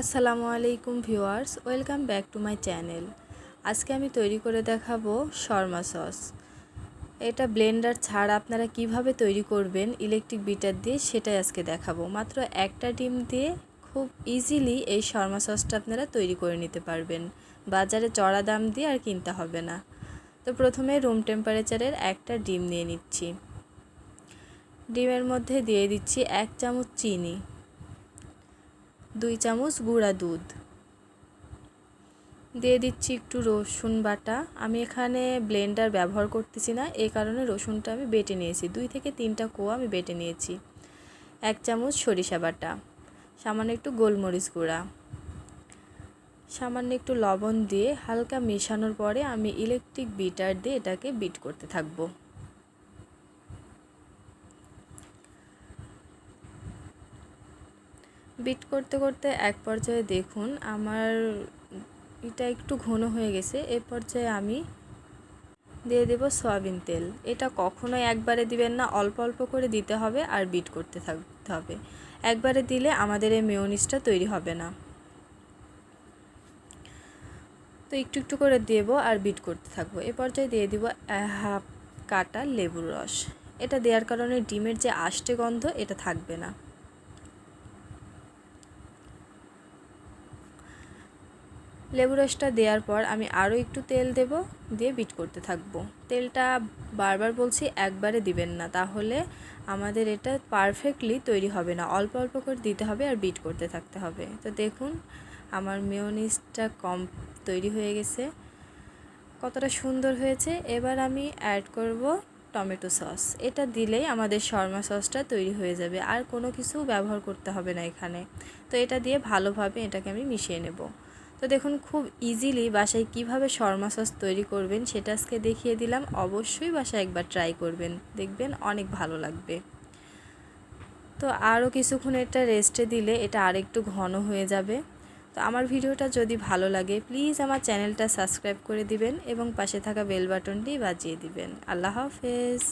আসসালামু আলাইকুম viewers, welcome back to my channel. আজকে আমি তৈরি করে দেখাবো শর্মা সস। এটা ব্লেন্ডার ছাড়া আপনারা কীভাবে তৈরি করবেন ইলেকট্রিক বিটার দিয়ে সেটাই আজকে দেখাবো। মাত্র একটা ডিম দিয়ে খুব ইজিলি এই শর্মা সসটা আপনারা তৈরি করে নিতে পারবেন। বাজারে চড়া দাম দিয়ে আর কিনতে হবে না। তো প্রথমে রুম টেম্পারেচারের একটা ডিম নিয়ে নিচ্ছি। ডিমের মধ্যে দিয়ে দিচ্ছি এক চামচ চিনি। দুই চামচ গুঁড়া দুধ। দিয়ে দিচ্ছি একটু রসুন বাটা। আমি এখানে ব্লেন্ডার ব্যবহার করতেছি না এই কারণে রসুনটা আমি বেটে নিয়েছি। দুই থেকে তিনটা কোয়া আমি বেটে নিয়েছি। এক চামচ সরিষা বাটা, সামান্য একটু গোলমরিচ গুঁড়া। সামান্য একটু লবণ দিয়ে হালকা মেশানোর পরে আমি ইলেকট্রিক বিটার দিয়ে এটাকে বিট করতে থাকব। বিট করতে করতে এক পর্যায়ে দেখুন আমার এটা একটু ঘন হয়ে গেছে, এ পর্যায়ে আমি দিয়ে দেব সয়াবিন তেল। এটা কখনোই একবারে দিবেন না, অল্প অল্প করে দিতে হবে আর বিট করতে থাকতে হবে। একবারে দিলে আমাদের এই মেয়নিসটা তৈরি হবে না। তো একটু একটু করে দেব আর বিট করতে থাকব। এ পর্যায়ে দিয়ে দিব হাফ কাটা লেবুর রস। এটা দেওয়ার কারণে ডিমের যে আষ্টে গন্ধ, এটা থাকবে না। লেবু রসটা দেওয়ার পর আমি আরও একটু তেল দেব, দিয়ে বিট করতে থাকব। তেলটা বারবার বলছি, একবারে দিবেন না, তাহলে আমাদের এটা পারফেক্টলি তৈরি হবে না। অল্প অল্প করে দিতে হবে আর বিট করতে থাকতে হবে। তো দেখুন, আমার মেয়নিসটা কম তৈরি হয়ে গেছে। কতটা সুন্দর হয়েছে। এবার আমি অ্যাড করব টমেটো সস। এটা দিলেই আমাদের শর্মা সসটা তৈরি হয়ে যাবে। আর কোনো কিছু ব্যবহার করতে হবে না এখানে। তো এটা দিয়ে ভালোভাবে এটাকে আমি মিশিয়ে নেব। তো দেখুন, খুব ইজিলি বাসায় কীভাবে শর্মা সস তৈরি করবেন সেটা আজকে দেখিয়ে দিলাম। অবশ্যই বাসায় একবার ট্রাই করবেন। দেখবেন অনেক ভালো লাগবে। তো আরও কিছুক্ষণ এটা রেস্টে দিলে এটা আরেকটু ঘন হয়ে যাবে। তো আমার ভিডিওটা যদি ভালো লাগে প্লিজ আমার চ্যানেলটা সাবস্ক্রাইব করে দিবেন এবং পাশে থাকা বেল বাটনটি বাজিয়ে দিবেন। আল্লাহ হাফেজ।